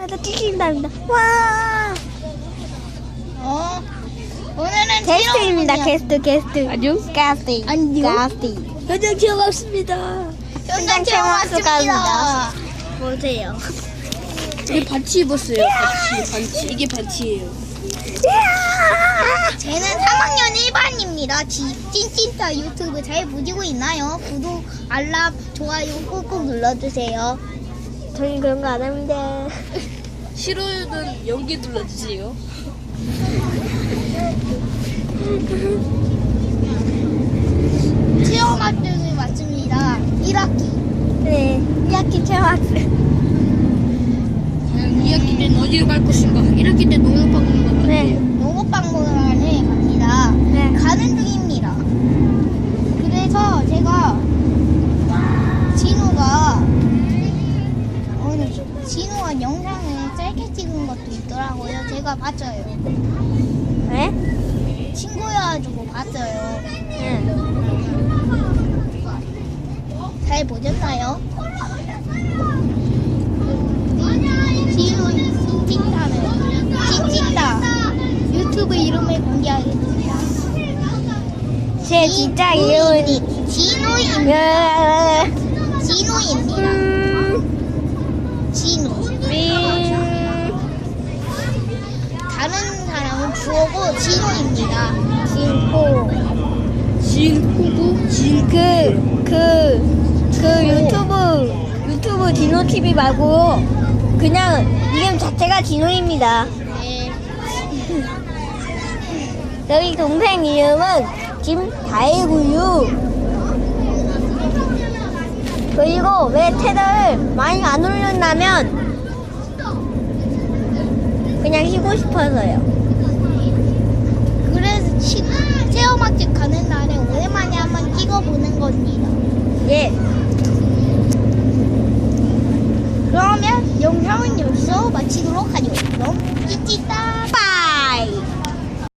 아, 나 찍힌답니다. 와! 어? 오늘은 게스트입니다. 게스트, 게스트. 안녕? 게스트. 안녕? 게스트. 현장 체험 왔습니다. 현장 체험 왔습니다. 보세요. 우리 반치 입었어요. 반치, 반치. 이게 반치예요. 쟤는 3학년 1반입니다. 찐찐따 유튜브 잘 보시고 있나요? 구독, 알람, 좋아요 꾹꾹 눌러주세요. 저희 그런 거 안 합니다. 싫어요는 연기 눌러주세요. 체험 활동이 왔습니다. 1학기. 네. 1학기 체험 과연 2학기 때는 어디로 갈 것인가? 1학기 때 농협학원 가면 네. 농업박물관에 갑니다. 네. 가는 중입니다. 그래서 제가 진우가 오늘 진우가 영상을 짧게 찍은 있더라고요. 제가 봤어요. 네? 친구여가지고 봤어요. 네. 잘 보셨나요? 진우 찐찐따는 찐찐따 유튜브 이름을 공개하겠습니다. 제 진짜 이름은 진우입니다. 야, 진우입니다. 다른 사람은 주어고 진우입니다. 진고. 진호구? 진. 그, 그, 그 유튜브, 유튜브 디노TV 말고, 그냥 이름 자체가 디노입니다. 네. 저희 동생 이름은 김다혜구유. 그리고 왜 채널을 많이 안 올렸냐면, 그냥 쉬고 싶어서요. 그래서 치, 체험학집 가는 날에 오랜만에 한번 찍어보는 겁니다. 예. 그러면 영상은 여기서 마치도록 하죠. 그럼 찌찌따